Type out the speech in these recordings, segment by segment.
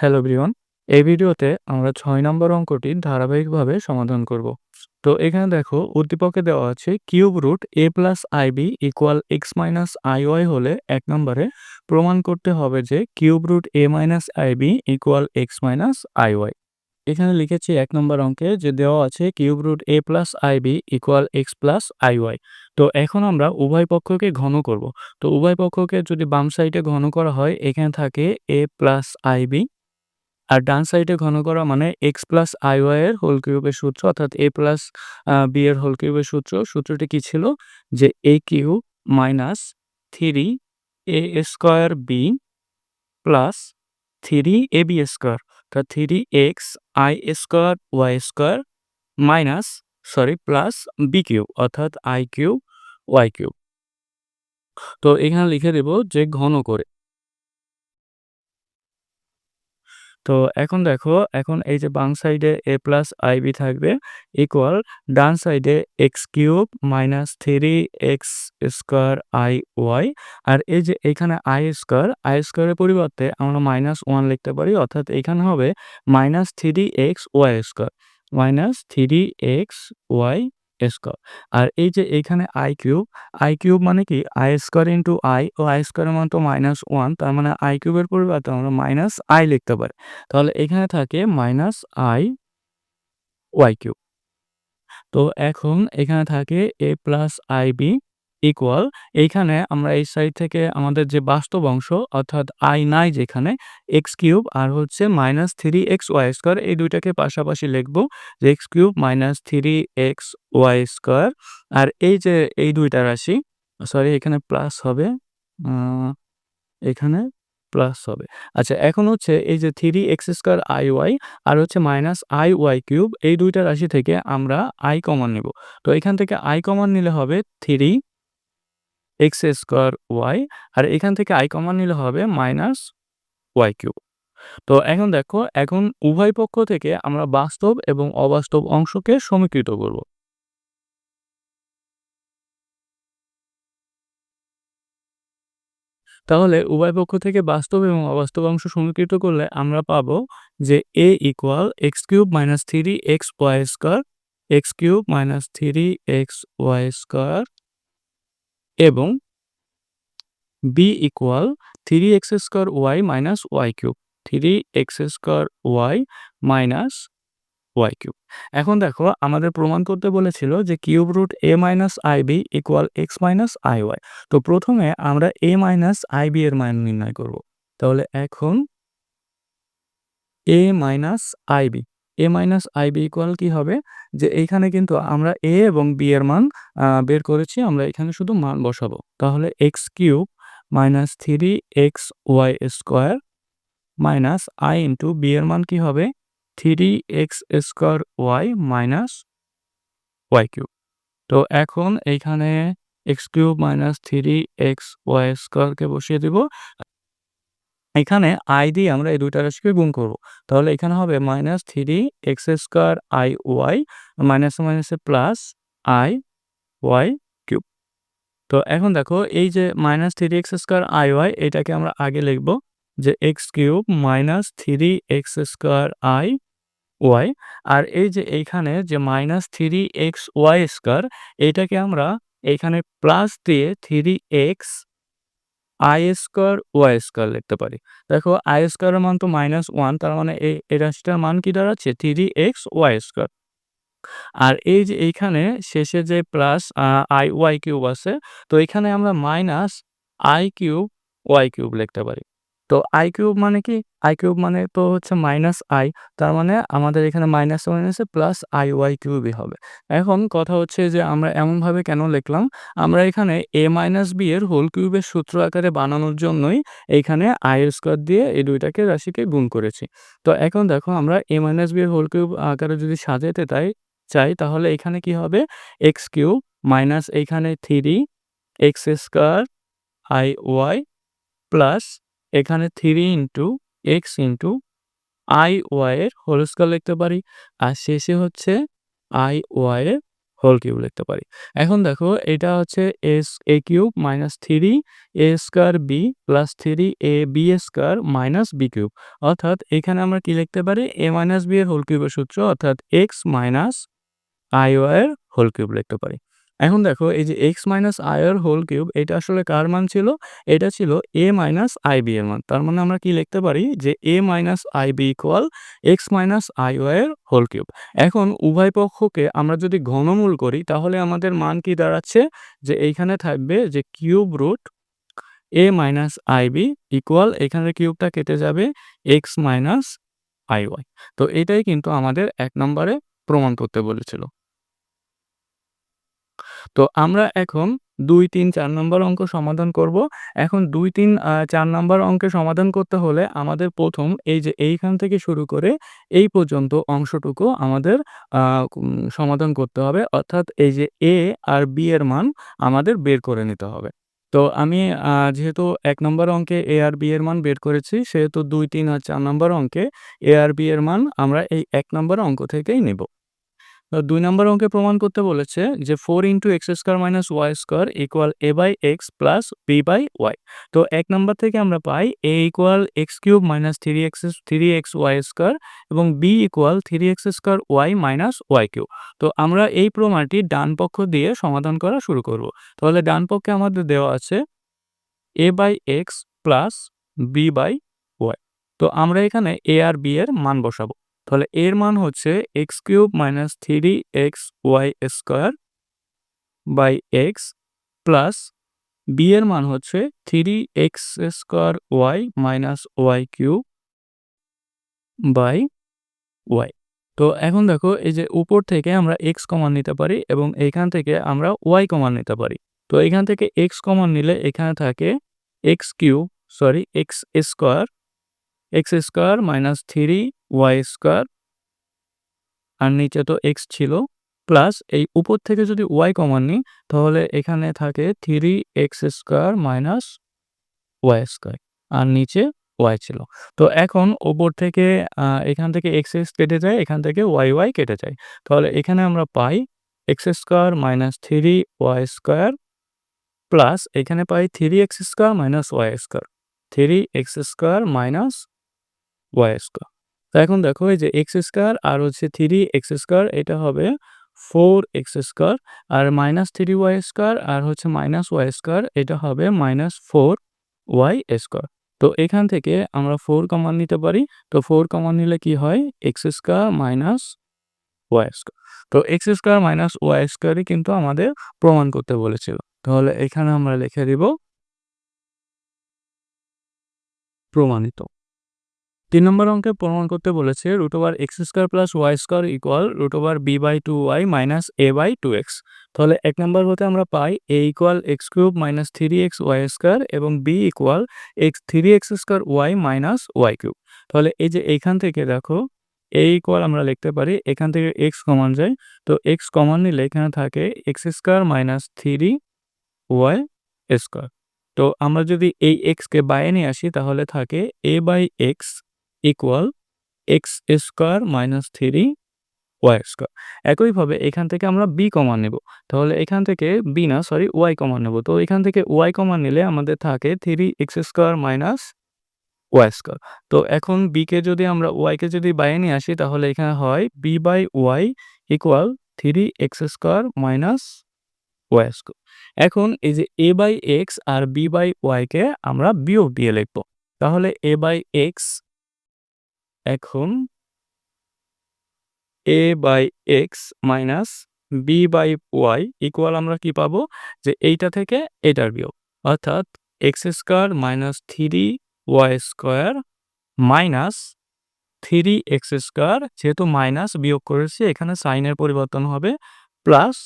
Hello everyone এই ভিডিওতে আমরা ছয় নম্বর অঙ্কটি ধারাবাহিকভাবে সমাধান করব। তো এখানে দেখো, উদ্দীপকে দেওয়া আছে cube root A plus I B equal X minus I Y হলে এক নম্বরে প্রমাণ করতে হবে যে cube root A minus I B equal X minus I Y এখানে লিখেছি এক নম্বর অঙ্কে যে দেওয়া আছে cube root A plus I B equal X plus I Y তো এখন আমরা উভয় পক্ষকে ঘন করব। তো উভয় পক্ষকে যদি বাম সাইডে ঘন করা হয়, এখানে থাকে এ প্লাস আইবি আর ডান সাইডে ঘন করা মানে এক্স প্লাস আই এর হোল কিউবের সূত্র, অর্থাৎ এ প্লাস বি এর হোল কিউবের সূত্র, সূত্রটি কি ছিল? যে A cube minus three A square B plus three A B square অর্থাৎ three X I square Y square minus sorry plus B cube, অর্থাৎ আই কিউব ওয়াই কিউব। তো এখানে লিখে দেব যে ঘন করে তো এখন দেখো, এখন এই যে বাম সাইডে এ প্লাস আইবি থাকবে ইকুয়াল ডান সাইডে X cube minus three X square I Y আর এই যে এখানে আই স্কোয়ার আই স্কোয়ারের পরিবর্তে আমরা মাইনাস ওয়ান লিখতে পারি, অর্থাৎ এখানে হবে minus three X Y square minus three X Y square আর এই যে এখানে আই কিউব আই কিউব মানে কি? আই স্কোয়ার ইন্টু আই ও আই স্কোয়ারের মান তো মাইনাস ওয়ান তার মানে আই কিউবের পরিবর্তে আমরা মাইনাস আই লিখতে পারি। তাহলে এখানে থাকে মাইনাস আই ওয়াই কিউব তো এখন এখানে থাকে A plus I B equal এইখানে আমরা এই সাইড থেকে আমাদের যে বাস্তব অংশ, অর্থাৎ আই নাই যেখানে এক্স কিউব আর হচ্ছে minus three X Y square এই দুইটাকে পাশাপাশি লিখব যে X cube minus three X Y square আর এই যে এই দুইটা রাশি সরি এখানে প্লাস হবে এখানে প্লাস হবে। আচ্ছা এখন হচ্ছে এই যে three X square I Y আর হচ্ছে মাইনাস আই ওয়াই কিউব এই দুইটা রাশি থেকে আমরা আই কমন নেব। তো এখান থেকে আই কমন নিলে হবে থ্রি এক্স স্কোয়ার ওয়াই আর এখান থেকে আই কমন নিলে হবে মাইনাস ওয়াই কিউব তো এখন দেখো, এখন উভয় পক্ষ থেকে আমরা বাস্তব এবং অবাস্তব অংশকে সমীকৃত করব। তাহলে উভয় পক্ষ থেকে বাস্তব এবং অবাস্তব অংশ সমীকৃত করলে আমরা পাবো যে A equal X cube minus three X Y square X cube minus three X Y square এবং B equal three X square Y minus Y cube three X square Y minus Y cube এখন দেখো, আমাদের প্রমাণ করতে বলেছিল যে cube root A minus I B equal X minus I Y তো প্রথমে আমরা এ মাইনাস আই বি এর মান নির্ণয় করব। তাহলে এখন A minus I B A minus I B equal কী হবে? যে এইখানে কিন্তু আমরা এ এবং বি এর মান বের করেছি, আমরা এখানে শুধু মান বসাবো। তাহলে X cube minus three X Y square minus I into B এর মান কি হবে? Three X square Y minus Y cube তো এখন এইখানে X cube minus three X Y স্কোয়ারকে বসিয়ে দেব। এখানে আই দিয়ে আমরা এই দুইটা রাশিকে গুণ করব। তাহলে এখানে হবে minus three X square I Y minus মাইনাসে প্লাস আই ওয়াই কিউব তো এখন দেখো এই যে minus three X square I Y এটাকে আমরা আগে লিখব যে X cube minus three X square I Y আর এই যে এইখানে যে minus three X Y square এইটাকে আমরা এইখানে প্লাস দিয়ে three X I square Y square লিখতে পারি। দেখো আই স্কোয়ারের মান তো মাইনাস ওয়ান তার মানে এই রাশিটার মান কি দাঁড়াচ্ছে? থ্রি এক্স ওয়াই স্কোয়ার আর এই যে এইখানে শেষে যে প্লাস আই ওয়াই কিউব আছে, তো এখানে আমরা minus I cube Y cube লিখতে পারি। তো আই কিউব মানে কি? আই কিউব মানে তো হচ্ছে মাইনাস আই তার মানে আমাদের এখানে মাইনাস মাইনাসে প্লাস আই ওয়াই কিউবই হবে। এখন কথা হচ্ছে যে আমরা এমনভাবে কেন লিখলাম? আমরা এখানে এ মাইনাস বি এর হোল কিউবের সূত্র আকারে বানানোর জন্যই এইখানে আই এর স্কোয়ার দিয়ে এই দুইটাকে রাশিকে গুণ করেছি। তো এখন দেখো আমরা এ মাইনাস বি এর হোল কিউব আকারে যদি সাজাতে তাই, চাই, তাহলে এখানে কি হবে? এক্স কিউব মাইনাস এইখানে three X square I Y plus এখানে three into X into I ওয়াইয়ের হোল স্কোয়ার লিখতে পারি। আর শেষে হচ্ছে আই ওয়াইয়ের হোল কিউব লিখতে পারি। এখন দেখো, এটা হচ্ছে S A cube minus three A square B plus three A B square minus B cube অর্থাৎ এখানে আমরা কি লিখতে পারি? এ মাইনাস বি এর হোল কিউবের সূত্র, অর্থাৎ এক্স মাইনাস আই এর হোল কিউব লিখতে পারি। এখন দেখো, এই যে এক্স মাইনাস আই এর হোল কিউব এটা আসলে কার মান ছিল? এটা ছিল এ মাইনাস আই বি এর মান। তার মানে আমরা কি লিখতে পারি? যে A minus I B equal X minus I এর হোল কিউব এখন উভয় পক্ষকে আমরা যদি ঘনমূল করি, তাহলে আমাদের মান কি দাঁড়াচ্ছে? যে এইখানে থাকবে যে cube root A minus I B equal এখানে কিউবটা কেটে যাবে এক্স মাইনাস আই ওয়াই তো এটাই কিন্তু আমাদের এক নম্বরে প্রমাণ করতে বলেছিল। তো আমরা এখন দুই তিন চার নম্বর অঙ্ক সমাধান করব। এখন দুই তিন চার নম্বর অঙ্কে সমাধান করতে হলে আমাদের প্রথম এই যে এইখান থেকে শুরু করে এই পর্যন্ত অংশটুকু আমাদের সমাধান করতে হবে। অর্থাৎ এই যে এ আর বি এর মান আমাদের বের করে নিতে হবে। তো আমি যেহেতু এক নম্বর অঙ্কে এ আর বি এর মান বের করেছি, সেহেতু দুই তিন আর চার নম্বর অঙ্কে এ আর বি এর মান আমরা এই এক নম্বর অঙ্ক থেকেই নেব। দুই নম্বর অঙ্কে প্রমাণ করতে বলেছে যে four into X square minus Y square equal A by X plus B by Y তো এক নম্বর থেকে আমরা পাই A equal X cube minus three X three X Y square এবং B equal three X square Y minus Y cube তো আমরা এই প্রমাণটি ডান পক্ষ দিয়ে সমাধান করা শুরু করব। তাহলে ডান পক্ষে আমাদের দেওয়া আছে A by X plus B by Y তো আমরা এখানে এ আর বি এর মান বসাবো। তাহলে এর মান হচ্ছে X cube minus three X Y square by X plus B এর মান হচ্ছে three X square Y minus Y cube by Y. তো এখন দেখো, এই যে উপর থেকে আমরা এক্স কমান নিতে পারি এবং এখান থেকে আমরা ওয়াই কমান নিতে পারি। তো এখান থেকে এক্স কমান নিলে এখানে থাকে X cube sorry X square X square minus three Y square আর নিচে তো এক্স ছিল প্লাস এই উপর থেকে যদি ওয়াই কমান নিই, তাহলে এখানে থাকে three X square minus Y square আর নিচে ওয়াই ছিল। তো এখন ওপর থেকে এখান থেকে এক্স এক্স কেটে যায়, এখান থেকে ওয়াই ওয়াই কেটে যায়। তাহলে এখানে আমরা পাই X square minus three Y square plus এখানে পাই three X square minus Y square three X square minus Y square তো এখন দেখো এই যে এক্স স্কোয়ার আর হচ্ছে থ্রি এক্স স্কোয়ার এটা হবে ফোর এক্স স্কোয়ার আর মাইনাস থ্রি ওয়াই স্কোয়ার আর হচ্ছে মাইনাস ওয়াই স্কোয়ার এটা হবে মাইনাস ফোর ওয়াই স্কোয়ার তো এখান থেকে আমরা ফোর কমান নিতে পারি, তো ফোর কমান নিলে কি হয়? X square minus Y square তো এক্স স্কোয়ার মাইনাস ওয়াই স্কোয়ারই কিন্তু আমাদের প্রমাণ করতে বলেছিল। তাহলে এখানে আমরা লিখে দিব প্রমাণিত। তিন নম্বর অঙ্কে প্রমাণ করতে বলেছে root over x square plus y square equal root over b by two y minus a by two x তাহলে এক নম্বর হতে আমরা পাই a equal x cube minus three x y square এবং b equal x three x square y minus y cube তাহলে এই যে এইখান থেকে দেখো এ ইকুয়াল আমরা লিখতে পারি, এখান থেকে এক্স কমন যায়, তো এক্স কমন নিলে এখানে থাকে x square minus three y square তো আমরা যদি এই এক্সকে বাইরে নিয়ে আসি, তাহলে থাকে a by x equal x square minus three y square একইভাবে এখান থেকে আমরা বি কমান নেব। তাহলে এখান থেকে বি না সরি ওয়াই কমান নেব। তো এখান থেকে ওয়াই কমান নিলে আমাদের থাকে three x square minus y square তো এখন বিকে যদি আমরা ওয়াইকে যদি বাইরে নিয়ে আসি, তাহলে এখানে হয় b by y equal three x square minus y square এখন এই যে এ বাই এক্স আর বি বাই ওয়াইকে আমরা বিয়োগ দিয়ে লিখব। তাহলে এ বাই এক্স এখন a by x minus b by y equal আমরা কি পাবো? যে এইটা থেকে এটার বিয়োগ। অর্থাৎ x square minus three y square minus three x square যেহেতু মাইনাস বিয়োগ করেছি, এখানে সাইনের পরিবর্তন হবে প্লাস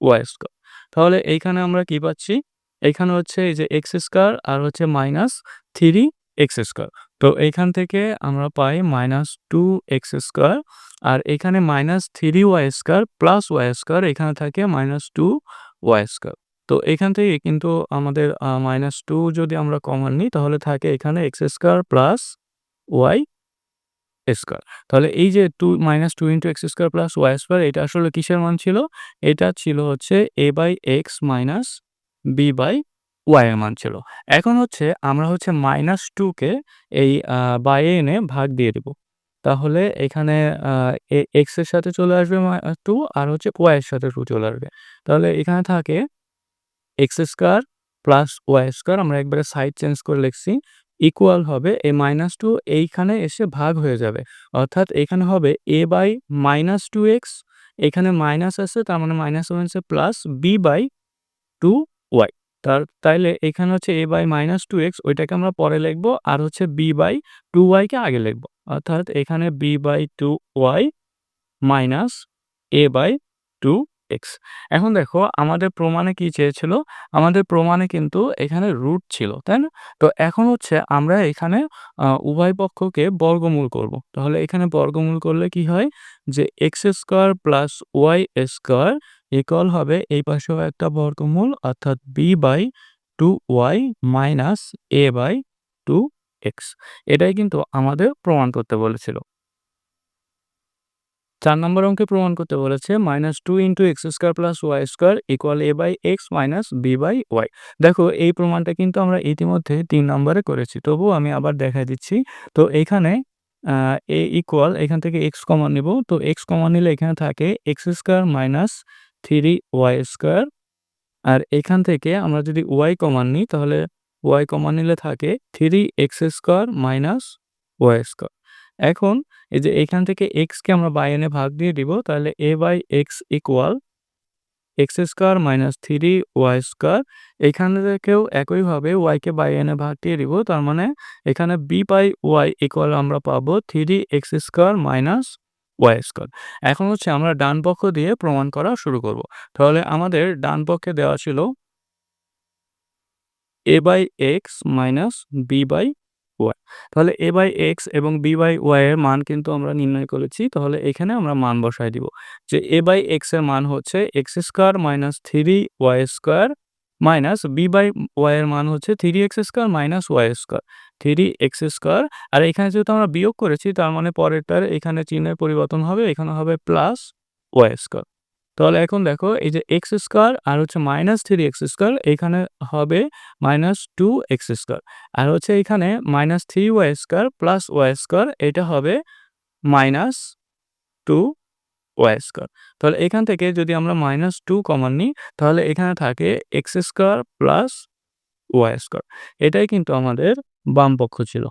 ওয়াই স্কোয়ার তাহলে এইখানে আমরা কি পাচ্ছি? এখানে হচ্ছে এই যে এক্স স্কোয়ার আর হচ্ছে মাইনাস থ্রি এক্স স্কোয়ার তো এইখান থেকে আমরা পাই মাইনাস টু এক্স স্কোয়ার আর এখানে minus three y square plus y square এখানে থাকে মাইনাস টু ওয়াই স্কোয়ার তো এখান থেকে কিন্তু আমাদের মাইনাস টু যদি আমরা কমন নিই, তাহলে থাকে এখানে x square plus y square তাহলে এই যে two minus two into x square plus y square এটা আসলে কিসের মান ছিল? এটা ছিল হচ্ছে a by x minus b by y এর মান ছিল। এখন হচ্ছে আমরা হচ্ছে মাইনাস টুকে এই বাই এনে ভাগ দিয়ে দেব। তাহলে এখানে এক্সের সাথে চলে আসবে টু আর হচ্ছে ওয়াই এর সাথে টু চলে আসবে। তাহলে এখানে থাকে x square plus y square আমরা একবারে সাইড চেঞ্জ করে লিখছি ইকুয়াল হবে এ মাইনাস টু এইখানে এসে ভাগ হয়ে যাবে। অর্থাৎ এখানে হবে a by minus two x এখানে মাইনাস আছে, তার মানে minus one plus b by two তার, তাইলে এখানে হচ্ছে a by minus two x ওইটাকে আমরা পরে লিখব, আর হচ্ছে বি বাই টু ওয়াইকে আগে লিখব। অর্থাৎ এখানে b by two y minus a by two x এখন দেখো, আমাদের প্রমাণে কি চেয়েছিল? আমাদের প্রমাণে কিন্তু এখানে রুট ছিল, তাই না? তো এখন হচ্ছে আমরা এখানে উভয় পক্ষকে বর্গমূল করব। তাহলে এখানে বর্গমূল করলে কি হয়? যে x square plus y square equal হবে এই পাশেও একটা বর্গমূল, অর্থাৎ b by two y minus a by two x এটাই কিন্তু আমাদের প্রমাণ করতে বলেছিল। চার নম্বর অঙ্কে প্রমাণ করতে বলেছে minus two into x square plus y square equal a by x minus b by y দেখো, এই প্রমাণটা কিন্তু আমরা ইতিমধ্যে তিন নম্বরে করেছি তবুও আমি আবার দেখাই দিচ্ছি। তো এখানে এ ইকুয়াল এখান থেকে এক্স কমন নিব। তো এক্স কমন নিলে এখানে থাকে x square minus three y square আর এখান থেকে আমরা যদি ওয়াই কমান নিই, তাহলে ওয়াই কমান নিলে থাকে three x square minus y square এখন এই যে এখান থেকে এক্সকে আমরা বাই এনে ভাগ দিয়ে দিব, তাহলে a by x equal x square minus three y square এখানে থেকেও একইভাবে ওয়াইকে বাই এনে ভাগ দিয়ে দিব, তার মানে এখানে বি বাই ওয়াই ইকুয়াল আমরা পাবো three x square minus y square এখন হচ্ছে আমরা ডান পক্ষ দিয়ে প্রমাণ করা শুরু করব। তাহলে আমাদের ডান পক্ষে দেওয়া ছিল a by x minus b by y তাহলে এ বাই এক্স এবং বি বাই ওয়াই এর মান কিন্তু আমরা নির্ণয় করেছি। তাহলে এখানে আমরা মান বসাই দিব। যে এ বাই এক্সের মান হচ্ছে x square minus three y square minus b by y এর মান হচ্ছে three x square minus y square three x square. আর এখানে যেহেতু আমরা বিয়োগ করেছি, তার মানে পরেরটার এখানে চিহ্নের পরিবর্তন হবে, এখানে হবে প্লাস ওয়াই স্কোয়ার তাহলে এখন দেখো, এই যে এক্স স্কোয়ার আর হচ্ছে মাইনাস থ্রি এক্স স্কোয়ার এখানে হবে মাইনাস টু এক্স স্কোয়ার আর হচ্ছে এখানে minus three y square plus y square এটা হবে মাইনাস টু ওয়াই স্কোয়ার তাহলে এখান থেকে যদি আমরা মাইনাস টু কমান নিই, তাহলে এখানে থাকে x square plus y square এটাই কিন্তু আমাদের বাম পক্ষ ছিল।